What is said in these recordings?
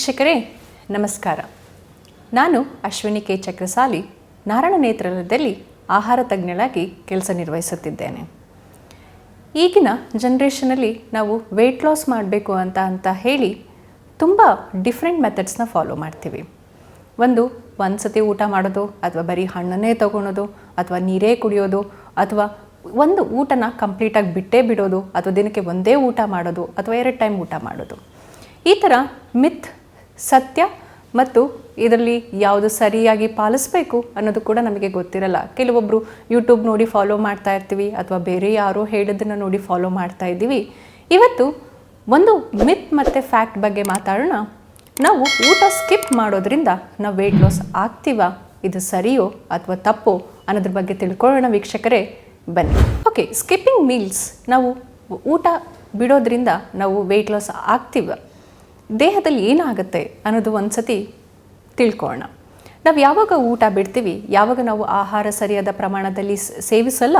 ವೀಕ್ಷಕರೇ, ನಮಸ್ಕಾರ. ನಾನು ಅಶ್ವಿನಿ ಕೆ. ಚಕ್ರಸಾಲಿ, ನಾರಾಯಣ ನೇತ್ರಾಲಯದಲ್ಲಿ ಆಹಾರ ತಜ್ಞಳಾಗಿ ಕೆಲಸ ನಿರ್ವಹಿಸುತ್ತಿದ್ದೇನೆ. ಈಗಿನ ಜನ್ರೇಷನಲ್ಲಿ ನಾವು ವೆಯ್ಟ್ ಲಾಸ್ ಮಾಡಬೇಕು ಅಂತ ಅಂತ ಹೇಳಿ ತುಂಬ ಡಿಫ್ರೆಂಟ್ ಮೆಥಡ್ಸ್ನ ಫಾಲೋ ಮಾಡ್ತೀವಿ. ಒಂದು ಒಂದು ಸತಿ ಊಟ ಮಾಡೋದು, ಅಥವಾ ಬರೀ ಹಣ್ಣನ್ನೇ ತೊಗೊಳೋದು, ಅಥವಾ ನೀರೇ ಕುಡಿಯೋದು, ಅಥವಾ ಒಂದು ಊಟನ ಕಂಪ್ಲೀಟಾಗಿ ಬಿಟ್ಟೇ ಬಿಡೋದು, ಅಥವಾ ದಿನಕ್ಕೆ ಒಂದೇ ಊಟ ಮಾಡೋದು, ಅಥವಾ ಎರಡು ಟೈಮ್ ಊಟ ಮಾಡೋದು. ಈ ಥರ ಮಿತ್ ಸತ್ಯ ಮತ್ತು ಇದರಲ್ಲಿ ಯಾವುದು ಸರಿಯಾಗಿ ಪಾಲಿಸಬೇಕು ಅನ್ನೋದು ಕೂಡ ನಮಗೆ ಗೊತ್ತಿರಲ್ಲ. ಕೆಲವೊಬ್ಬರು ಯೂಟ್ಯೂಬ್ ನೋಡಿ ಫಾಲೋ ಮಾಡ್ತಾ ಇರ್ತೀವಿ ಅಥವಾ ಬೇರೆ ಯಾರೋ ಹೇಳೋದನ್ನು ನೋಡಿ ಫಾಲೋ ಮಾಡ್ತಾ ಇದ್ದೀವಿ. ಇವತ್ತು ಒಂದು ಮಿತ್ ಮತ್ತು ಫ್ಯಾಕ್ಟ್ ಬಗ್ಗೆ ಮಾತಾಡೋಣ. ನಾವು ಊಟ ಸ್ಕಿಪ್ ಮಾಡೋದ್ರಿಂದ ನಾವು ವೆಯ್ಟ್ ಲಾಸ್ ಆಗ್ತೀವ? ಇದು ಸರಿಯೋ ಅಥವಾ ತಪ್ಪೋ ಅನ್ನೋದ್ರ ಬಗ್ಗೆ ತಿಳ್ಕೊಳ್ಳೋಣ ವೀಕ್ಷಕರೇ. ಬನ್ನಿ. ಓಕೆ ಸ್ಕಿಪ್ಪಿಂಗ್ ಮೀಲ್ಸ್ ನಾವು ಊಟ ಬಿಡೋದ್ರಿಂದ ನಾವು ವೆಯ್ಟ್ ಲಾಸ್ ಆಗ್ತೀವ? ದೇಹದಲ್ಲಿ ಏನಾಗುತ್ತೆ ಅನ್ನೋದು ಒಂದು ಸತಿ ತಿಳ್ಕೊಳ್ಳೋಣ. ನಾವು ಯಾವಾಗ ಊಟ ಬಿಡ್ತೀವಿ, ಯಾವಾಗ ನಾವು ಆಹಾರ ಸರಿಯಾದ ಪ್ರಮಾಣದಲ್ಲಿ ಸೇವಿಸಲ್ಲ,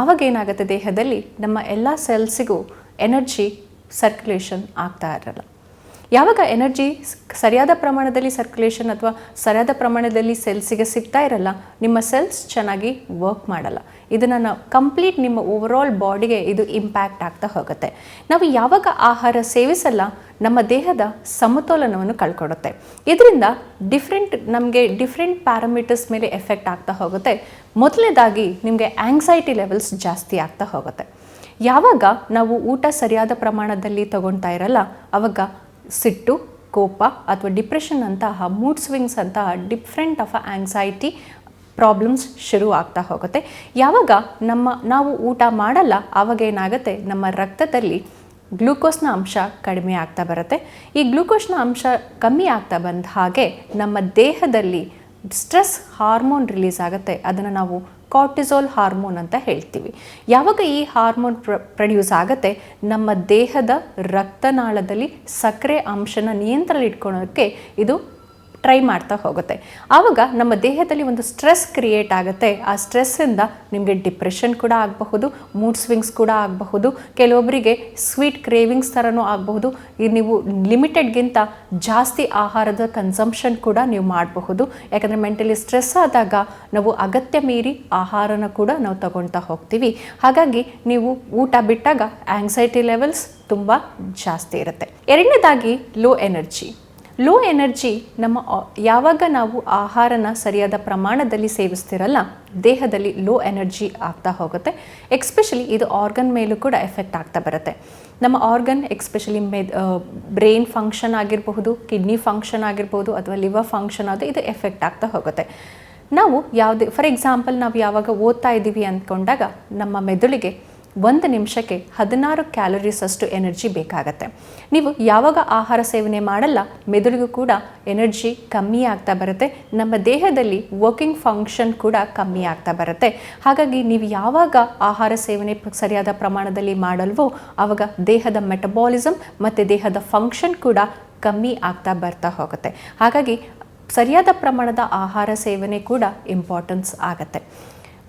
ಆವಾಗ ಏನಾಗುತ್ತೆ ದೇಹದಲ್ಲಿ ನಮ್ಮ ಎಲ್ಲ ಸೆಲ್ಸಿಗೂ ಎನರ್ಜಿ ಸರ್ಕ್ಯುಲೇಷನ್ ಆಗ್ತಾ ಇರಲ್ಲ. ಯಾವಾಗ ಎನರ್ಜಿ ಸರಿಯಾದ ಪ್ರಮಾಣದಲ್ಲಿ ಸರ್ಕ್ಯುಲೇಷನ್ ಅಥವಾ ಸರಿಯಾದ ಪ್ರಮಾಣದಲ್ಲಿ ಸೆಲ್ಸಿಗೆ ಸಿಗ್ತಾ ಇರಲ್ಲ, ನಿಮ್ಮ ಸೆಲ್ಸ್ ಚೆನ್ನಾಗಿ ವರ್ಕ್ ಮಾಡಲ್ಲ. ಇದನ್ನು ಕಂಪ್ಲೀಟ್ ನಿಮ್ಮ ಓವರಾಲ್ ಬಾಡಿಗೆ ಇದು ಇಂಪ್ಯಾಕ್ಟ್ ಆಗ್ತಾ ಹೋಗುತ್ತೆ. ನಾವು ಯಾವಾಗ ಆಹಾರ ಸೇವಿಸಲ್ಲ, ನಮ್ಮ ದೇಹದ ಸಮತೋಲನವನ್ನು ಕಳ್ಕೊಡುತ್ತೆ. ಇದರಿಂದ ಡಿಫ್ರೆಂಟ್ ನಮಗೆ ಡಿಫ್ರೆಂಟ್ ಪ್ಯಾರಾಮೀಟರ್ಸ್ ಮೇಲೆ ಎಫೆಕ್ಟ್ ಆಗ್ತಾ ಹೋಗುತ್ತೆ. ಮೊದಲನೇದಾಗಿ ನಿಮಗೆ ಆಂಗ್ಸೈಟಿ ಲೆವೆಲ್ಸ್ ಜಾಸ್ತಿ ಆಗ್ತಾ ಹೋಗುತ್ತೆ. ಯಾವಾಗ ನಾವು ಊಟ ಸರಿಯಾದ ಪ್ರಮಾಣದಲ್ಲಿ ತಗೊಳ್ತಾ ಇರಲ್ಲ, ಅವಾಗ ಸಿಟ್ಟು, ಕೋಪ ಅಥವಾ ಡಿಪ್ರೆಷನ್ ಅಂತಹ ಮೂಡ್ ಸ್ವಿಂಗ್ಸ್ ಅಂತಹ ಡಿಫ್ರೆಂಟ್ ಆಫ್ ಆಂಗ್ಸೈಟಿ ಪ್ರಾಬ್ಲಮ್ಸ್ ಶುರು ಆಗ್ತಾ ಹೋಗುತ್ತೆ. ಯಾವಾಗ ನಮ್ಮ ನಾವು ಊಟ ಮಾಡಲ್ಲ, ಆವಾಗ ಏನಾಗುತ್ತೆ? ನಮ್ಮ ರಕ್ತದಲ್ಲಿ ಗ್ಲೂಕೋಸ್ನ ಅಂಶ ಕಡಿಮೆ ಆಗ್ತಾ ಬರುತ್ತೆ. ಈ ಗ್ಲೂಕೋಸ್ನ ಅಂಶ ಕಮ್ಮಿ ಆಗ್ತಾ ಬಂದ ಹಾಗೆ ನಮ್ಮ ದೇಹದಲ್ಲಿ ಸ್ಟ್ರೆಸ್ ಹಾರ್ಮೋನ್ ರಿಲೀಸ್ ಆಗುತ್ತೆ. ಅದನ್ನು ನಾವು ಕಾರ್ಟಿಸೋಲ್ ಹಾರ್ಮೋನ್ ಅಂತ ಹೇಳ್ತೀವಿ. ಯಾವಾಗ ಈ ಹಾರ್ಮೋನ್ ಪ್ರ, ಪ್ರೊಡ್ಯೂಸ್ ಆಗುತ್ತೆ? ನಮ್ಮ ದೇಹದ ರಕ್ತನಾಳದಲ್ಲಿ ಸಕ್ಕರೆ ಅಂಶನ ನಿಯಂತ್ರಣ ಇಟ್ಕೊಳ್ಳೋಕ್ಕೆ ಇದು ಟ್ರೈ ಮಾಡ್ತಾ ಹೋಗುತ್ತೆ. ಆವಾಗ ನಮ್ಮ ದೇಹದಲ್ಲಿ ಒಂದು ಸ್ಟ್ರೆಸ್ ಕ್ರಿಯೇಟ್ ಆಗುತ್ತೆ. ಆ ಸ್ಟ್ರೆಸ್ಸಿಂದ ನಿಮಗೆ ಡಿಪ್ರೆಷನ್ ಕೂಡ ಆಗಬಹುದು ಮೂಡ್ ಸ್ವಿಂಗ್ಸ್ ಕೂಡ ಆಗಬಹುದು ಕೆಲವೊಬ್ಬರಿಗೆ ಸ್ವೀಟ್ ಕ್ರೇವಿಂಗ್ಸ್ ಥರನೂ ಆಗಬಹುದು. ನೀವು ಲಿಮಿಟೆಡ್ಗಿಂತ ಜಾಸ್ತಿ ಆಹಾರದ ಕನ್ಸಂಪ್ಷನ್ ಕೂಡ ನೀವು ಮಾಡಬಹುದು. ಯಾಕಂದರೆ ಮೆಂಟಲಿ ಸ್ಟ್ರೆಸ್ ಆದಾಗ ನಾವು ಅಗತ್ಯ ಮೀರಿ ಆಹಾರನ ಕೂಡ ನಾವು ತಗೊಳ್ತಾ ಹೋಗ್ತೀವಿ. ಹಾಗಾಗಿ ನೀವು ಊಟ ಬಿಟ್ಟಾಗ ಆಂಗ್ಸೈಟಿ ಲೆವೆಲ್ಸ್ ತುಂಬ ಜಾಸ್ತಿ ಇರುತ್ತೆ. ಎರಡನೇದಾಗಿ ಲೋ ಎನರ್ಜಿ ಲೋ ಎನರ್ಜಿ ನಮ್ಮ ಯಾವಾಗ ನಾವು ಆಹಾರನ ಸರಿಯಾದ ಪ್ರಮಾಣದಲ್ಲಿ ಸೇವಿಸ್ತಿರಲ್ಲ, ದೇಹದಲ್ಲಿ ಲೋ ಎನರ್ಜಿ ಆಗ್ತಾ ಹೋಗುತ್ತೆ. ಎಕ್ಸ್ಪೆಷಲಿ ಇದು ಆರ್ಗನ್ ಮೇಲೂ ಕೂಡ ಎಫೆಕ್ಟ್ ಆಗ್ತಾ ಬರುತ್ತೆ. ನಮ್ಮ ಆರ್ಗನ್ ಎಕ್ಸ್ಪೆಷಲಿ ಮೆದ್ ಬ್ರೈನ್ ಫಂಕ್ಷನ್ ಆಗಿರಬಹುದು ಕಿಡ್ನಿ ಫಂಕ್ಷನ್ ಆಗಿರ್ಬೋದು ಅಥವಾ ಲಿವರ್ ಫಂಕ್ಷನ್ ಅದು, ಇದು ಎಫೆಕ್ಟ್ ಆಗ್ತಾ ಹೋಗುತ್ತೆ. ನಾವು ಯಾವುದೇ ಫಾರ್ ಎಕ್ಸಾಂಪಲ್ ನಾವು ಯಾವಾಗ ಓದ್ತಾ ಇದ್ದೀವಿ ಅಂದ್ಕೊಂಡಾಗ, ನಮ್ಮ ಮೆದುಳಿಗೆ ಒಂದು ನಿಮಿಷಕ್ಕೆ ಹದಿನಾರು ಕ್ಯಾಲೋರೀಸ್ ಅಷ್ಟು ಎನರ್ಜಿ ಬೇಕಾಗತ್ತೆ. ನೀವು ಯಾವಾಗ ಆಹಾರ ಸೇವನೆ ಮಾಡಲ್ಲ, ಮೆದುಳಿಗೂ ಕೂಡ ಎನರ್ಜಿ ಕಮ್ಮಿ ಆಗ್ತಾ ಬರುತ್ತೆ. ನಮ್ಮ ದೇಹದಲ್ಲಿ ವರ್ಕಿಂಗ್ ಫಂಕ್ಷನ್ ಕೂಡ ಕಮ್ಮಿ ಆಗ್ತಾ ಬರುತ್ತೆ. ಹಾಗಾಗಿ ನೀವು ಯಾವಾಗ ಆಹಾರ ಸೇವನೆ ಸರಿಯಾದ ಪ್ರಮಾಣದಲ್ಲಿ ಮಾಡಲ್ವೋ ಆವಾಗ ದೇಹದ ಮೆಟಬಾಲಿಸಮ್ ಮತ್ತು ದೇಹದ ಫಂಕ್ಷನ್ ಕೂಡ ಕಮ್ಮಿ ಆಗ್ತಾ ಬರ್ತಾ ಹೋಗುತ್ತೆ. ಹಾಗಾಗಿ ಸರಿಯಾದ ಪ್ರಮಾಣದ ಆಹಾರ ಸೇವನೆ ಕೂಡ ಇಂಪಾರ್ಟೆನ್ಸ್ ಆಗತ್ತೆ.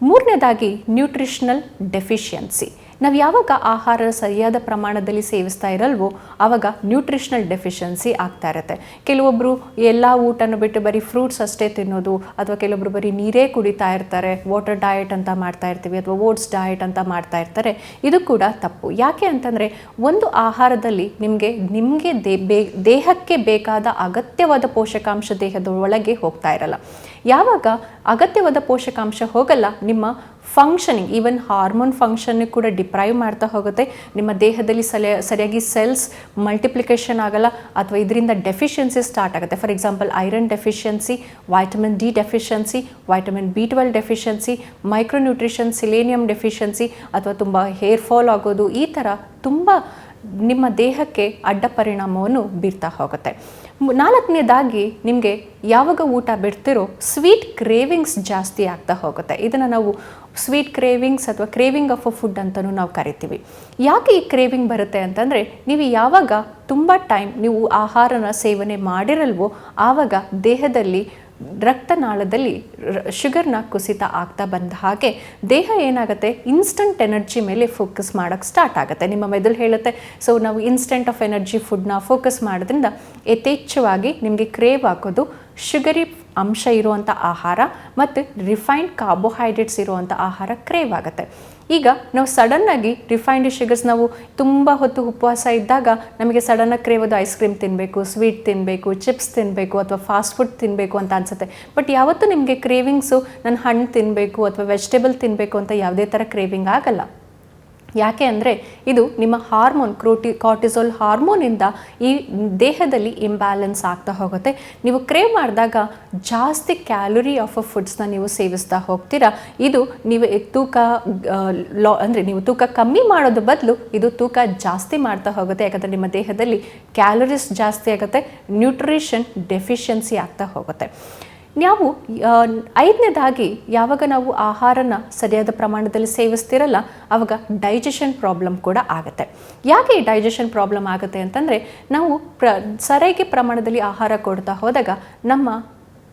ಮೂರನೇದಾಗಿ ನ್ಯೂಟ್ರಿಷನಲ್ ಡೆಫಿಷಿಯನ್ಸಿ ನಾವು ಯಾವಾಗ ಆಹಾರ ಸರಿಯಾದ ಪ್ರಮಾಣದಲ್ಲಿ ಸೇವಿಸ್ತಾ ಇರಲ್ವೋ ಆವಾಗ ನ್ಯೂಟ್ರಿಷನಲ್ ಡೆಫಿಷಿಯನ್ಸಿ ಆಗ್ತಾ ಇರುತ್ತೆ. ಕೆಲವೊಬ್ಬರು ಎಲ್ಲ ಊಟನ ಬಿಟ್ಟು ಬರೀ ಫ್ರೂಟ್ಸ್ ಅಷ್ಟೇ ತಿನ್ನೋದು, ಅಥವಾ ಕೆಲವೊಬ್ಬರು ಬರೀ ನೀರೇ ಕುಡಿತಾ ಇರ್ತಾರೆ ವಾಟರ್ ಡಯಟ್ ಅಂತ ಮಾಡ್ತಾ ಇರ್ತೀವಿ, ಅಥವಾ ಓಟ್ಸ್ ಡಯಟ್ ಅಂತ ಮಾಡ್ತಾ ಇರ್ತಾರೆ, ಇದು ಕೂಡ ತಪ್ಪು. ಯಾಕೆ ಅಂತಂದರೆ, ಒಂದು ಆಹಾರದಲ್ಲಿ ನಿಮಗೆ ನಿಮಗೆ ದೇಹಕ್ಕೆ ಬೇಕಾದ ಅಗತ್ಯವಾದ ಪೋಷಕಾಂಶ ದೇಹದ ಒಳಗೆ ಹೋಗ್ತಾ ಇರಲ್ಲ. ಯಾವಾಗ ಅಗತ್ಯವಾದ ಪೋಷಕಾಂಶ ಹೋಗಲ್ಲ, ನಿಮ್ಮ ಫಂಕ್ಷನಿಂಗ್ ಈವನ್ ಹಾರ್ಮೋನ್ ಫಂಕ್ಷನ್ ಕೂಡ ಡಿಪ್ರೈವ್ ಮಾಡ್ತಾ ಹೋಗುತ್ತೆ. ನಿಮ್ಮ ದೇಹದಲ್ಲಿ ಸರಿಯಾಗಿ ಸೆಲ್ಸ್ ಮಲ್ಟಿಪ್ಲಿಕೇಶನ್ ಆಗಲ್ಲ, ಅಥವಾ ಇದರಿಂದ ಡೆಫಿಷಿಯನ್ಸಿ ಸ್ಟಾರ್ಟ್ ಆಗುತ್ತೆ. For example iron deficiency vitamin D deficiency vitamin B twelve deficiency micronutrition selenium deficiency ಅಥವಾ ತುಂಬ ಹೇರ್ ಫಾಲ್ ಆಗೋದು, ಈ ಥರ ತುಂಬ ನಿಮ್ಮ ದೇಹಕ್ಕೆ ಅಡ್ಡ ಪರಿಣಾಮವನ್ನು ಬೀರ್ತಾ ಹೋಗುತ್ತೆ. ನಾಲ್ಕನೇದಾಗಿ ನಿಮಗೆ ಯಾವಾಗ ಊಟ ಬಿಡ್ತಿರೋ ಸ್ವೀಟ್ ಕ್ರೇವಿಂಗ್ಸ್ ಜಾಸ್ತಿ ಆಗ್ತಾ ಹೋಗುತ್ತೆ. ಇದನ್ನು ನಾವು ಸ್ವೀಟ್ ಕ್ರೇವಿಂಗ್ಸ್ ಅಥವಾ ಕ್ರೇವಿಂಗ್ ಆಫ್ ಅ ಫುಡ್ ಅಂತಲೂ ನಾವು ಕರಿತೀವಿ. ಯಾಕೆ ಈ ಕ್ರೇವಿಂಗ್ ಬರುತ್ತೆ ಅಂತಂದರೆ ನೀವು ಯಾವಾಗ ತುಂಬ ಟೈಮ್ ನೀವು ಆಹಾರನ ಸೇವನೆ ಮಾಡಿರಲ್ವೋ ಆವಾಗ ದೇಹದಲ್ಲಿ ರಕ್ತನಾಳದಲ್ಲಿ ಶುಗರ್ನ ಕುಸಿತ ಆಗ್ತಾ ಬಂದ ಹಾಗೆ ದೇಹ ಏನಾಗುತ್ತೆ? ಇನ್ಸ್ಟಂಟ್ ಎನರ್ಜಿ ಮೇಲೆ ಫೋಕಸ್ ಮಾಡೋಕ್ಕೆ ಸ್ಟಾರ್ಟ್ ಆಗುತ್ತೆ. ನಿಮ್ಮ ಮೆದುಳು ಹೇಳುತ್ತೆ ಸೊ ನಾವು ಇನ್ಸ್ಟೆಂಟ್ ಆಫ್ ಎನರ್ಜಿ ಫುಡ್ನ ಫೋಕಸ್ ಮಾಡೋದ್ರಿಂದ ಯಥೇಚ್ಛವಾಗಿ ನಿಮಗೆ ಕ್ರೇವ್ ಹಾಕೋದು ಶುಗರಿ ಅಂಶ ಇರುವಂಥ ಆಹಾರ ಮತ್ತು ರಿಫೈನ್ಡ್ ಕಾರ್ಬೋಹೈಡ್ರೇಟ್ಸ್ ಇರುವಂಥ ಆಹಾರ ಕ್ರೇವ್ ಆಗುತ್ತೆ ಈಗ ನಾವು ಸಡನ್ನಾಗಿ ರಿಫೈನ್ಡ್ ಶುಗರ್ಸ್ ನಾವು ತುಂಬ ಹೊತ್ತು ಉಪವಾಸ ಇದ್ದಾಗ ನಮಗೆ ಸಡನ್ನಾಗಿ ಕ್ರೇವೋದು ಐಸ್ ಕ್ರೀಮ್ ತಿನ್ನಬೇಕು ಸ್ವೀಟ್ ತಿನ್ನಬೇಕು ಚಿಪ್ಸ್ ತಿನ್ನಬೇಕು ಅಥವಾ ಫಾಸ್ಟ್ ಫುಡ್ ತಿನ್ನಬೇಕು ಅಂತ ಅನಿಸುತ್ತೆ. ಬಟ್ ಯಾವತ್ತೂ ನಿಮಗೆ ಕ್ರೇವಿಂಗ್ಸು ನಾನು ಹಣ್ಣು ತಿನ್ನಬೇಕು ಅಥವಾ ವೆಜಿಟೇಬಲ್ ತಿನ್ನಬೇಕು ಅಂತ ಯಾವುದೇ ಥರ ಕ್ರೇವಿಂಗ್ ಆಗಲ್ಲ. ಯಾಕೆ ಅಂದರೆ ಇದು ನಿಮ್ಮ ಹಾರ್ಮೋನ್ ಕ್ರೋಟಿ ಕಾರ್ಟಿಸೋಲ್ ಹಾರ್ಮೋನಿಂದ ಈ ದೇಹದಲ್ಲಿ ಇಂಬ್ಯಾಲೆನ್ಸ್ ಆಗ್ತಾ ಹೋಗುತ್ತೆ. ನೀವು ಕ್ರೇವ್ ಮಾಡಿದಾಗ ಜಾಸ್ತಿ ಕ್ಯಾಲೋರಿ ಆಫ್ ಅ ಫುಡ್ಸ್ನ ನೀವು ಸೇವಿಸ್ತಾ ಹೋಗ್ತೀರಾ. ಇದು ನೀವು ತೂಕ ಲಾ, ಅಂದರೆ ನೀವು ತೂಕ ಕಮ್ಮಿ ಮಾಡೋದು ಬದಲು ಇದು ತೂಕ ಜಾಸ್ತಿ ಮಾಡ್ತಾ ಹೋಗುತ್ತೆ. ಯಾಕಂದರೆ ನಿಮ್ಮ ದೇಹದಲ್ಲಿ ಕ್ಯಾಲೋರೀಸ್ ಜಾಸ್ತಿ ಆಗುತ್ತೆ ನ್ಯೂಟ್ರಿಷನ್ ಡೆಫಿಷಿಯನ್ಸಿ ಆಗ್ತಾ ಹೋಗುತ್ತೆ. ನಾವು ಐದನೇದಾಗಿ ಯಾವಾಗ ನಾವು ಆಹಾರನ ಸರಿಯಾದ ಪ್ರಮಾಣದಲ್ಲಿ ಸೇವಿಸ್ತಿರಲ್ಲ ಆವಾಗ ಡೈಜೆಷನ್ ಪ್ರಾಬ್ಲಮ್ ಕೂಡ ಆಗುತ್ತೆ. ಯಾಕೆ ಈ ಡೈಜೆಷನ್ ಪ್ರಾಬ್ಲಮ್ ಆಗುತ್ತೆ ಅಂತಂದರೆ, ನಾವು ಪ್ರ, ಸರಿಯಾಗಿ ಪ್ರಮಾಣದಲ್ಲಿ ಆಹಾರ ಕೊಡ್ತಾ ಹೋದಾಗ ನಮ್ಮ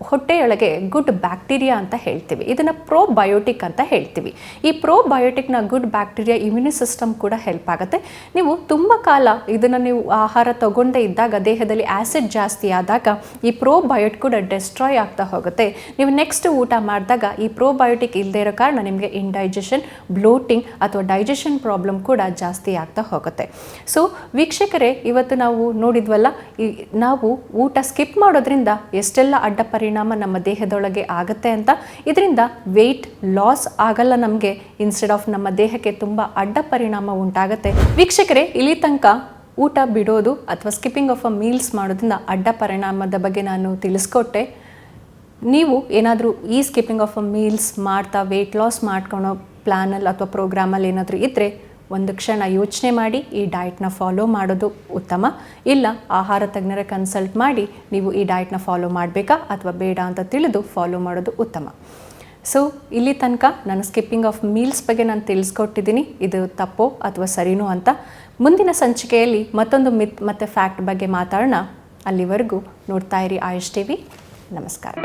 ಹೊಟ್ಟೆಯೊಳಗೆ ಗುಡ್ ಬ್ಯಾಕ್ಟೀರಿಯಾ ಅಂತ ಹೇಳ್ತೀವಿ. ಇದನ್ನು ಪ್ರೋಬಯೋಟಿಕ್ ಅಂತ ಹೇಳ್ತೀವಿ. ಈ ಪ್ರೋಬಯೋಟಿಕ್ನ ಗುಡ್ ಬ್ಯಾಕ್ಟೀರಿಯಾ ಇಮ್ಯುನಿ ಸಿಸ್ಟಮ್ ಕೂಡ ಹೆಲ್ಪ್ ಆಗುತ್ತೆ. ನೀವು ತುಂಬ ಕಾಲ ಇದನ್ನು ನೀವು ಆಹಾರ ತಗೊಂಡೇ ಇದ್ದಾಗ, ದೇಹದಲ್ಲಿ ಆ್ಯಸಿಡ್ ಜಾಸ್ತಿ ಆದಾಗ ಈ ಪ್ರೋಬಯೋಟ್ ಕೂಡ ಡೆಸ್ಟ್ರಾಯ್ ಆಗ್ತಾ ಹೋಗುತ್ತೆ. ನೀವು ನೆಕ್ಸ್ಟ್ ಊಟ ಮಾಡಿದಾಗ ಈ ಪ್ರೋಬಯೋಟಿಕ್ ಇಲ್ಲದೇ ಇರೋ ಕಾರಣ ನಿಮಗೆ ಇಂಡೈಜೆಷನ್ ಬ್ಲೋಟಿಂಗ್ ಅಥವಾ ಡೈಜೆಷನ್ ಪ್ರಾಬ್ಲಮ್ ಕೂಡ ಜಾಸ್ತಿ ಆಗ್ತಾ ಹೋಗುತ್ತೆ. ಸೊ ವೀಕ್ಷಕರೇ, ಇವತ್ತು ನಾವು ನೋಡಿದ್ವಲ್ಲ, ಈ ನಾವು ಊಟ ಸ್ಕಿಪ್ ಮಾಡೋದ್ರಿಂದ ಎಷ್ಟೆಲ್ಲ ಅಡ್ಡ ಪರಿಣಾಮ ನಮ್ಮ ದೇಹದೊಳಗೆ ಆಗುತ್ತೆ ಅಂತ. ಇದರಿಂದ ವೆಯ್ಟ್ ಲಾಸ್ ಆಗಲ್ಲ ನಮಗೆ. ಇನ್ಸ್ಟೆಡ್ ಆಫ್ ನಮ್ಮ ದೇಹಕ್ಕೆ ತುಂಬ ಅಡ್ಡ ಪರಿಣಾಮ ಉಂಟಾಗುತ್ತೆ. ವೀಕ್ಷಕರೇ, ಇಲ್ಲಿ ತನಕ ಊಟ ಬಿಡೋದು ಅಥವಾ ಸ್ಕಿಪ್ಪಿಂಗ್ ಆಫ್ ಅ ಮೀಲ್ಸ್ ಮಾಡೋದ್ರಿಂದ ಅಡ್ಡ ಪರಿಣಾಮದ ಬಗ್ಗೆ ನಾನು ತಿಳಿಸ್ಕೊಟ್ಟೆ. ನೀವು ಏನಾದರೂ ಈ ಸ್ಕಿಪ್ಪಿಂಗ್ ಆಫ್ ಅ ಮೀಲ್ಸ್ ಮಾಡ್ತಾ ವೆಯ್ಟ್ ಲಾಸ್ ಮಾಡ್ಕೊಳೋ ಪ್ಲ್ಯಾನಲ್ಲಿ ಅಥವಾ ಪ್ರೋಗ್ರಾಮಲ್ಲಿ ಏನಾದರೂ ಇದ್ದರೆ ಒಂದು ಕ್ಷಣ ಯೋಚನೆ ಮಾಡಿ ಈ ಡಯಟ್ನ ಫಾಲೋ ಮಾಡೋದು ಉತ್ತಮ. ಇಲ್ಲ, ಆಹಾರ ತಜ್ಞರ ಕನ್ಸಲ್ಟ್ ಮಾಡಿ ನೀವು ಈ ಡಯಟ್ನ ಫಾಲೋ ಮಾಡಬೇಕಾ ಅಥವಾ ಬೇಡ ಅಂತ ತಿಳಿದು ಫಾಲೋ ಮಾಡೋದು ಉತ್ತಮ. ಸೊ ಇಲ್ಲಿ ತನಕ ನಾನು ಸ್ಕಿಪ್ಪಿಂಗ್ ಆಫ್ ಮೀಲ್ಸ್ ಬಗ್ಗೆ ನಾನು ತಿಳಿಸ್ಕೊಟ್ಟಿದ್ದೀನಿ. ಇದು ತಪ್ಪೋ ಅಥವಾ ಸರಿನೋ ಅಂತ. ಮುಂದಿನ ಸಂಚಿಕೆಯಲ್ಲಿ ಮತ್ತೊಂದು ಮಿತ್ ಮತ್ತು ಫ್ಯಾಕ್ಟ್ ಬಗ್ಗೆ ಮಾತಾಡೋಣ. ಅಲ್ಲಿವರೆಗೂ ನೋಡ್ತಾ ಇರಿ ಆಯುಷ್ ಟಿವಿ. ನಮಸ್ಕಾರ.